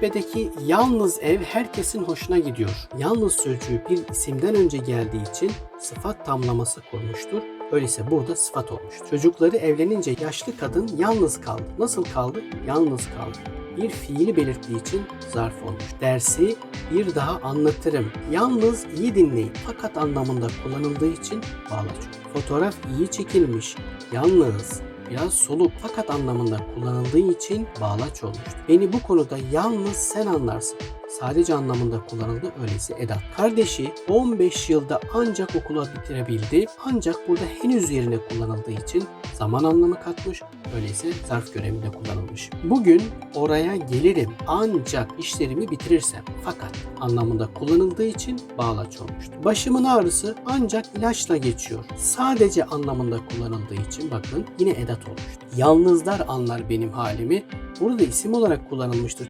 tepedeki yalnız ev herkesin hoşuna gidiyor. Yalnız sözcüğü bir isimden önce geldiği için sıfat tamlaması kurmuştur. Öyleyse burada sıfat olmuştur. Çocukları evlenince yaşlı kadın yalnız kaldı. Nasıl kaldı? Yalnız kaldı. Bir fiili belirttiği için zarf olmuş. Dersi bir daha anlatırım. Yalnız iyi dinleyin. Fakat anlamında kullanıldığı için bağlaç. Fotoğraf iyi çekilmiş. Yalnız biraz soluk fakat anlamında kullanıldığı için bağlaç olmuştur. Beni bu konuda yalnız sen anlarsın. Sadece anlamında kullanıldı öyleyse edat. Kardeşi 15 yılda ancak okula bitirebildi. Ancak burada henüz yerine kullanıldığı için zaman anlamı katmış. Öyleyse zarf görevinde kullanılmış. Bugün oraya gelirim ancak işlerimi bitirirsem. Fakat anlamında kullanıldığı için bağlaç olmuştur. Başımın ağrısı ancak ilaçla geçiyor. Sadece anlamında kullanıldığı için bakın yine edat olmuştur. Yalnızlar anlar benim halimi. Burada isim olarak kullanılmıştır.